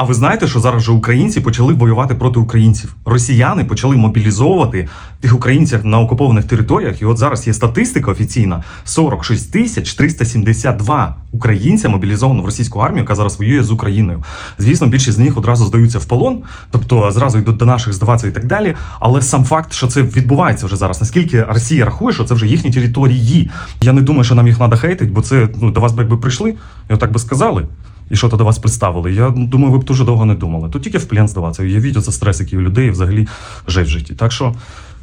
А ви знаєте, що зараз же українці почали воювати проти українців? Росіяни почали мобілізовувати тих українців на окупованих територіях. І от зараз є статистика офіційна: 46 тисяч 372 українця мобілізовано в російську армію, яка зараз воює з Україною. Звісно, більшість з них одразу здаються в полон, тобто зразу йдуть до наших здаватися і так далі. Але сам факт, що це відбувається вже зараз, наскільки Росія рахує, що це вже їхні території. Я не думаю, що нам їх треба хейтити, бо це ну до вас би якби прийшли і отак би сказали. І що то до вас представили? Я думаю, ви б дуже довго не думали. Тут тільки в плен здаватися. Уявіть оце стрес, який у людей взагалі жить в житті. Так що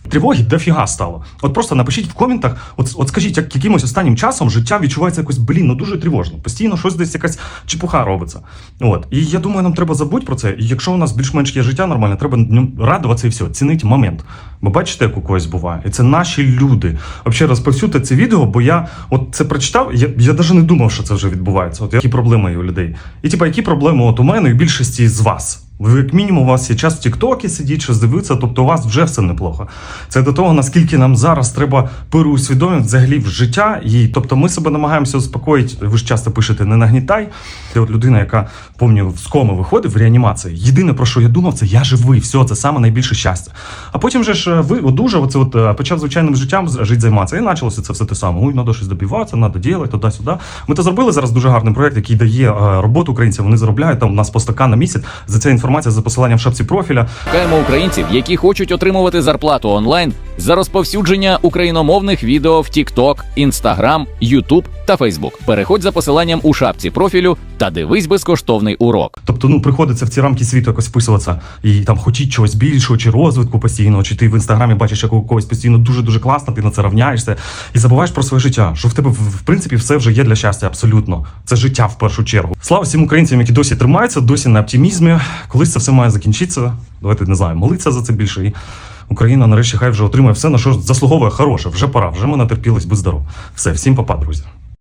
тривоги дофіга стало. От просто напишіть в коментах, от, от скажіть, як якимось останнім часом життя відчувається якось, блін, ну дуже тривожно. Постійно щось десь якась чепуха робиться. От. І я думаю, нам треба забути про це. І якщо у нас більш-менш є життя нормальне, треба радуватися і все, цінити момент. Бо бачите, як у когось буває. І це наші люди. Взагалі розповсюдьте це відео, бо я от це прочитав, я, я навіть не думав, що це вже відбувається. От які проблеми є у людей. І типа, які проблеми от у мене і більшості з вас. Ви як мінімум у вас є час в Тіктокі сидіть, щось дивитися, тобто у вас вже все неплохо. Це до того, наскільки нам зараз треба переусвідомити взагалі в життя. І тобто ми себе намагаємося успокоїти. Ви ж часто пишете не нагнітай. Це от людина, яка помню, з коми виходить в реанімації. Єдине про що я думав, це я живий, все, це саме найбільше щастя. А потім же ж е, ви одужав, оце от е, почав звичайним життям жити займатися. І почалося це все те саме. Ой, треба щось добиватися, треба робити, туди-сюди. Ми то зробили зараз дуже гарний проект, який дає е, роботу українцям. Вони заробляють там у нас по стакан на місяць. За це інформація за посиланням в шапці профіля. Шукаємо українців, які хочуть отримувати зарплату онлайн за розповсюдження україномовних відео в TikTok, Instagram, YouTube та Facebook. Переходь за посиланням у шапці профілю та дивись безкоштовний урок. Тобто, ну приходиться в ці рамки світу якось вписуватися і там хотіть чогось більшого, чи розвитку постійного, чи ти в інстаграмі бачиш, як когось постійно дуже дуже класно, ти на це равняєшся і забуваєш про своє життя. Що в тебе в принципі все вже є для щастя, абсолютно. Це життя в першу чергу. Слава всім українцям, які досі тримаються, досі на оптимізмі. Колись це все має закінчитися. Давайте не знаю, молитися за це більше. І Україна нарешті хай вже отримає все, на що заслуговує хороше. Вже пора, вже ми натерпілись, будь здоров. Все, всім папа, друзі.